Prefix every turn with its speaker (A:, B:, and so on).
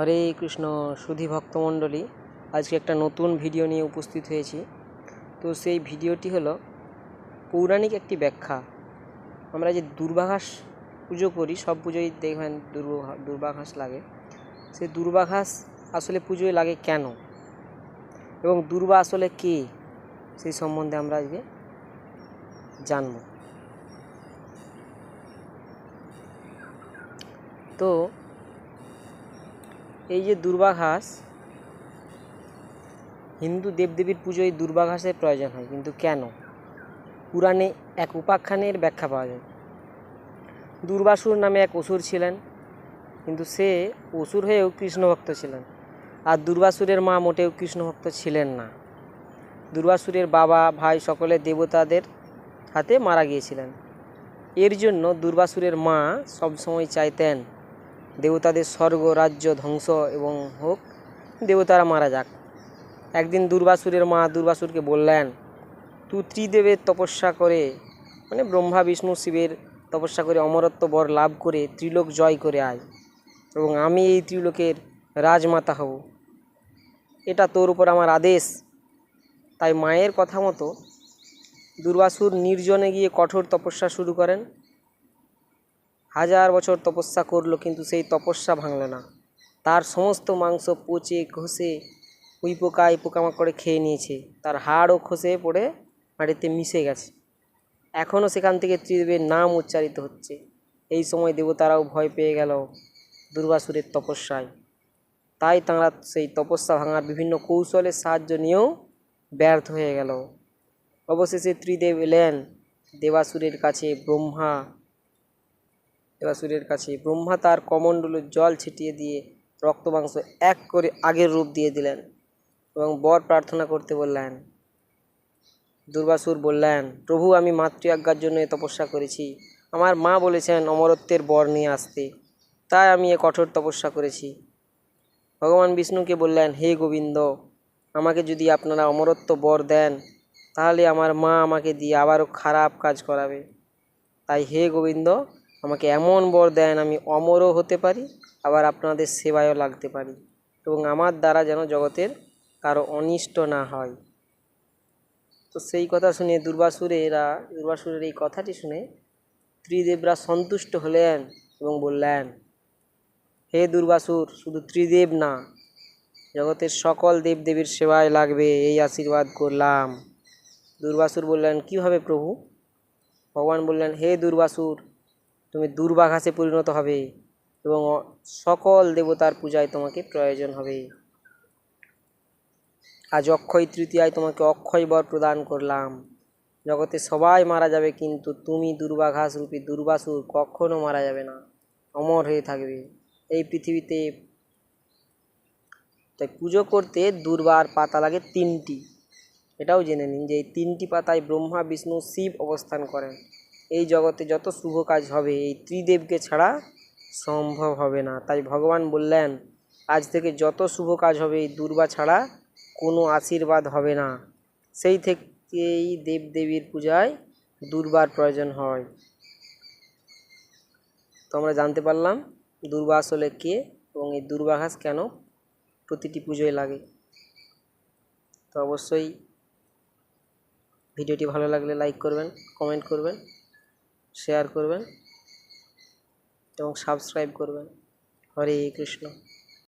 A: হরে কৃষ্ণ সুধী ভক্তমণ্ডলী আজকে একটা নতুন ভিডিও নিয়ে উপস্থিত হয়েছি। তো সেই ভিডিওটি হলো পৌরাণিক একটি ব্যাখ্যা। আমরা যে দুর্বাঘাস পুজো করি, সব পুজোয় দেখবেন দুর্বা দুর্বাঘাস লাগে। সেই দুর্বাঘাস আসলে পুজোয় লাগে কেন? এবং দুর্বা আসলে কে? সেই সম্বন্ধে আমরা আজকে জানব। তো এই যে দুর্বাঘাস হিন্দু দেবদেবীর পুজোয় দুর্বাঘাসের প্রয়োজন হয়, কিন্তু কেন? পুরাণে এক উপাখ্যানের ব্যাখ্যা পাওয়া যায়। দুর্বাসুর নামে এক অসুর ছিলেন, কিন্তু সে অসুর হয়েও কৃষ্ণভক্ত ছিলেন। আর দুর্বাসুরের মা মোটেও কৃষ্ণভক্ত ছিলেন না। দুর্বাসুরের বাবা, ভাই সকলে দেবতাদের হাতে মারা গিয়েছিলেন। এর জন্য দুর্বাসুরের মা সবসময় চাইতেন দেবতাদের স্বর্গ, রাজ্য ধ্বংস এবং হোক, দেবতারা মারা যাক। একদিন দুর্বাসুরের মা দুর্বাসুরকে বললেন তুই ত্রিদেবের তপস্যা করে মানে ব্রহ্মা, বিষ্ণু, শিবের তপস্যা করে অমরত্ব বর লাভ করে ত্রিলোক জয় করে আয় এবং আমি এই ত্রিলোকের রাজমাতা হব। এটা তোর উপর আমার আদেশ। তাই মায়ের কথা মতো দুর্বাসুর নির্জনে গিয়ে কঠোর তপস্যা শুরু করেন। হাজার বছর তপস্যা করল, কিন্তু সেই তপস্যা ভাঙল না। তার সমস্ত মাংস পচে, ঘষে উই পোকায় পোকামাকড়ে খেয়ে নিয়েছে। তার হাড়ও খসে পড়ে, মাটিতে মিশে গেছে। এখনও সেখান থেকে ত্রিদেবের নাম উচ্চারিত হচ্ছে। এই সময় দেবতারাও ভয় পেয়ে গেল দুর্গাসুরের তপস্যায়। তাই তাঁরা সেই তপস্যা ভাঙার বিভিন্ন কৌশলের সাহায্য নিয়েও ব্যর্থ হয়ে গেল। অবশেষে ত্রিদেব এলেন। দেবাসুরের কাছে ব্রহ্মা দেবাসুরের কাছে ব্রহ্মা তার কমণ্ডলের জল ছিটিয়ে দিয়ে রক্ত মাংস এক করে আগের রূপ দিয়ে দিলেন এবং বর প্রার্থনা করতে বললেন, দুর্বাসুর বললেন, প্রভু, আমি মাতৃ আজ্ঞার জন্য এ তপস্যা করেছি। আমার মা বলেছেন অমরত্বের বর নিয়ে আসতে। তাই আমি এ কঠোর তপস্যা করেছি। ভগবান বিষ্ণুকে বললেন, হে গোবিন্দ, আমাকে যদি আপনারা অমরত্ব বর দেন, তাহলে আমার মা আমাকে দিয়ে আবারও খারাপ কাজ করাবে। তাই হে গোবিন্দ আমাকে এমন বর দেন আমি অমরও হতে পারি, আবার আপনাদের সেবায়ও লাগতে পারি এবং আমার দ্বারা যেন জগতের কারও অনিষ্ট না হয়। তো সেই কথা শুনে দুর্বাসুরেরা, দুর্বাসুরের এই কথাটি শুনে ত্রিদেবরা সন্তুষ্ট হলেন এবং বললেন, হে দুর্বাসুর, শুধু ত্রিদেব না, জগতের সকল দেবদেবীর সেবায় লাগবে, এই আশীর্বাদ করলাম। দুর্বাসুর বললেন, কীভাবে প্রভু? ভগবান বললেন, হে দুর্বাসুর তুমি দুর্বাঘাসে পরিণত হবে এবং সকল দেবতার পূজায় তোমাকে প্রয়োজন হবে। আজ অক্ষয় তৃতীয়ায় তোমাকে অক্ষয় বর প্রদান করলাম। জগতে সবাই মারা যাবে, কিন্তু তুমি দুর্বাঘাস রূপী দুর্বাসুর কখনো মারা যাবে না। অমর হয়ে থাকবে। এই পৃথিবীতে তাই পুজো করতে দুর্বার পাতা লাগে তিনটি। এটাও জেনে নিন যে এই তিনটি পাতায় ব্রহ্মা, বিষ্ণু, শিব অবস্থান করেন। এই জগতে যত শুভ কাজ হবে, এই ত্রিদেবকে ছাড়া সম্ভব হবে না। তাই ভগবান বললেন, আজ থেকে যত শুভ কাজ হবে, এই দুর্বা ছাড়া কোনো আশীর্বাদ হবে না। সেই থেকেই দেবদেবীর পূজায় দুর্বার প্রয়োজন হয়। তো আমরা জানতে পারলাম, দুর্বা আসলে কে এবং এই দুর্বাঘাস কেন প্রতিটি পুজোয় লাগে। তো অবশ্যই ভিডিওটি ভালো লাগলে লাইক করবেন, কমেন্ট করবেন। শেয়ার করবেন এবং সাবস্ক্রাইব করবেন। হরে কৃষ্ণ।